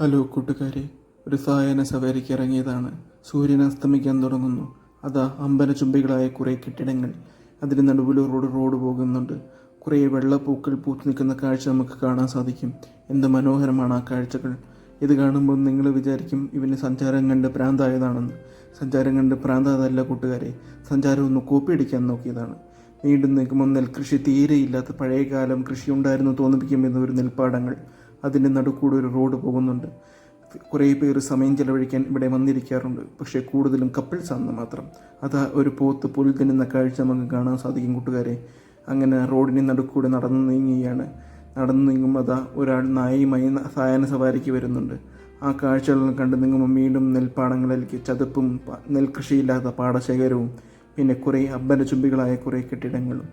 Hello കൂട്ടുകാരെ ഒരു സായന സവേരയ്ക്ക് ഇറങ്ങിയതാണ്. സൂര്യൻ അസ്തമിക്കാൻ തുടങ്ങുന്നു. അതാ അമ്പന ചുംബികളായ കുറേ കെട്ടിടങ്ങൾ. അതിന് നടുവിലൂടെ റോഡ് പോകുന്നുണ്ട്. കുറേ വെള്ളപ്പൂക്കൾ പൂത്തു നിൽക്കുന്ന കാഴ്ച നമുക്ക് കാണാൻ സാധിക്കും. എന്ത് മനോഹരമാണ് ആ കാഴ്ചകൾ. ഇത് കാണുമ്പോൾ നിങ്ങൾ വിചാരിക്കും ഇവന് സഞ്ചാരം കണ്ട് പ്രാന്തായതാണെന്ന് സഞ്ചാരം കണ്ട് പ്രാന്തായതല്ല കൂട്ടുകാരെ സഞ്ചാരം ഒന്ന് കോപ്പിയടിക്കാൻ നോക്കിയതാണ്. വീണ്ടും നിൽക്കുമ്പോൾ നെൽകൃഷി തീരെയില്ലാത്ത പഴയകാലം കൃഷി ഉണ്ടായിരുന്നു തോന്നിപ്പിക്കുമെന്ന ഒരു നെൽപ്പാടങ്ങൾ. അതിന്റെ നടുക്കൂടെ ഒരു റോഡ് പോകുന്നുണ്ട്. കുറേ പേർ സമയം ചെലവഴിക്കാൻ ഇവിടെ വന്നിരിക്കാറുണ്ട്. പക്ഷേ കൂടുതലും കപ്പിൾസ് ആണെന്ന് മാത്രം. അതാ ഒരു പോത്ത് പുൽ തിന്നുന്ന കാഴ്ച നമുക്ക് കാണാൻ സാധിക്കും കൂട്ടുകാരെ. അങ്ങനെ റോഡിന് നടുക്കൂടെ നടന്നു നീങ്ങുകയാണ്. നടന്നു നീങ്ങുമ്പോൾ അതാ ഒരാൾ നായയുമായി സായന സവാരിക്ക് വരുന്നുണ്ട്. ആ കാഴ്ചകളെല്ലാം കണ്ട് നീങ്ങുമ്പോൾ വീണ്ടും നെൽപ്പാടങ്ങളിലേക്ക് ചതുപ്പും നെൽകൃഷിയില്ലാത്ത പാടശേഖരവും പിന്നെ കുറേ അമ്പല ചുംബികളായ കുറേ കെട്ടിടങ്ങളും.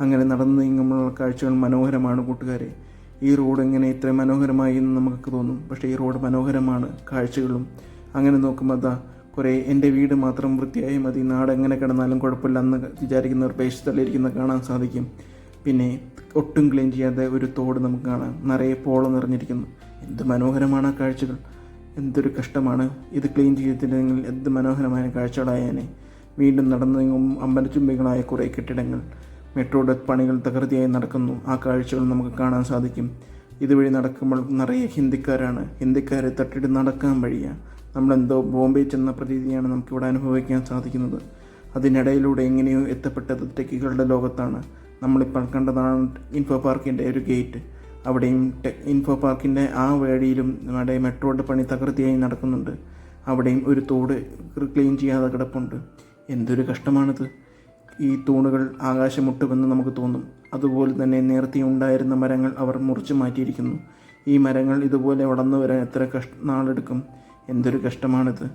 അങ്ങനെ നടന്നു നീങ്ങുമ്പോഴുള്ള കാഴ്ചകൾ മനോഹരമാണ് കൂട്ടുകാരെ. ഈ റോഡ് എങ്ങനെ ഇത്ര മനോഹരമായി എന്ന് നമുക്ക് തോന്നും. പക്ഷേ ഈ റോഡ് മനോഹരമാണ് കാഴ്ചകളും. അങ്ങനെ നോക്കുമ്പോൾ അതാ കുറേ എന്റെ വീട് മാത്രം വൃത്തിയായി മതി. നാട് എങ്ങനെ കിടന്നാലും കുഴപ്പമില്ല എന്ന് വിചാരിക്കുന്നവർ പേശത്തള്ളിയിരിക്കുന്ന കാണാൻ സാധിക്കും. പിന്നെ ഒട്ടും ക്ലീൻ ചെയ്യാതെ ഒരു തോട് നമുക്ക് കാണാം. നിറയെ പോളം നിറഞ്ഞിരിക്കുന്നു. എന്ത് മനോഹരമാണ് ആ കാഴ്ചകൾ. എന്തൊരു കഷ്ടമാണ്. ഇത് ക്ലീൻ ചെയ്തിട്ടില്ലെങ്കിൽ എന്ത് മനോഹരമായ കാഴ്ചകളായേനെ വീണ്ടും നടന്നു അമ്പലച്ചുംബികളായ കുറേ കെട്ടിടങ്ങൾ. മെട്രോയുടെ പണികൾ തകൃതിയായി നടക്കുന്നു. ആ കാഴ്ചകൾ നമുക്ക് കാണാൻ സാധിക്കും. ഇതുവഴി നടക്കുമ്പോൾ നിറയെ ഹിന്ദിക്കാരാണ്. ഹിന്ദിക്കാരെ തട്ടിട്ട് നടക്കാൻ വഴിയ. നമ്മളെന്തോ ബോംബെ ചെന്ന പ്രതീതിയാണ് നമുക്കിവിടെ അനുഭവിക്കാൻ സാധിക്കുന്നത്. അതിനിടയിലൂടെ എങ്ങനെയോ എത്തപ്പെട്ടത് ടെക്കികളുടെ ലോകത്താണ്. നമ്മളിപ്പോൾ കണ്ടതാണ് ഇൻഫോ പാർക്കിന്റെ ഒരു ഗേറ്റ്. അവിടെയും ടെക് ഇൻഫോ പാർക്കിന്റെ ആ വഴിയിലും നമ്മുടെ മെട്രോയുടെ പണി തകൃതിയായി നടക്കുന്നുണ്ട്. അവിടെയും ഒരു തോട് ക്ലീൻ ചെയ്യാതെ കിടപ്പുണ്ട്. എന്തൊരു കഷ്ടമാണിത്. ഈ തൂണുകൾ ആകാശമുട്ടുമെന്ന് നമുക്ക് തോന്നും. അതുപോലെ തന്നെ നേരത്തെ ഉണ്ടായിരുന്ന മരങ്ങൾ അവർ മുറിച്ചു മാറ്റിയിരിക്കുന്നു. ഈ മരങ്ങൾ ഇതുപോലെ വളർന്നു വരാൻ എത്ര കഷ്ട നാളെടുക്കും? എന്തൊരു കഷ്ടമാണിത്.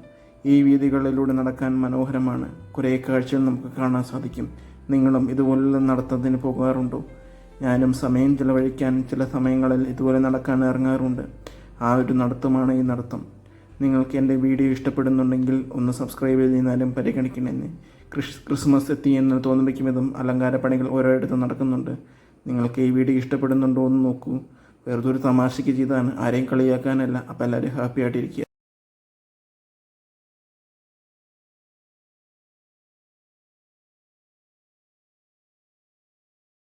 ഈ വീതികളിലൂടെ നടക്കാൻ മനോഹരമാണ്. കുറേ കാഴ്ചകൾ നമുക്ക് കാണാൻ സാധിക്കും. നിങ്ങളും ഇതുപോലെ നടത്തതിന് പോകാറുണ്ടോ? ഞാനും സമയം ചിലവഴിക്കാൻ ചില സമയങ്ങളിൽ ഇതുപോലെ നടക്കാൻ ഇറങ്ങാറുണ്ട്. ആ ഒരു നടത്തമാണ് ഈ നടത്തം. നിങ്ങൾക്ക് എന്റെ വീഡിയോ ഇഷ്ടപ്പെടുന്നുണ്ടെങ്കിൽ ഒന്ന് സബ്സ്ക്രൈബ് ചെയ്താലും പരിഗണിക്കണമെന്ന്. ക്രിസ്മസ് എത്തി എന്ന് തോന്നിപ്പിക്കും വിധം അലങ്കാര പണികൾ ഓരോയിടത്തും നടക്കുന്നുണ്ട്. നിങ്ങൾക്ക് ഈ വീഡിയോ ഇഷ്ടപ്പെടുന്നുണ്ടോ എന്ന് നോക്കൂ. വെറുതെ ഒരു തമാശയ്ക്ക് ചെയ്താണ്. ആരെയും കളിയാക്കാനല്ല. അപ്പോൾ എല്ലാവരും ഹാപ്പി ആയിട്ടിരിക്കുക.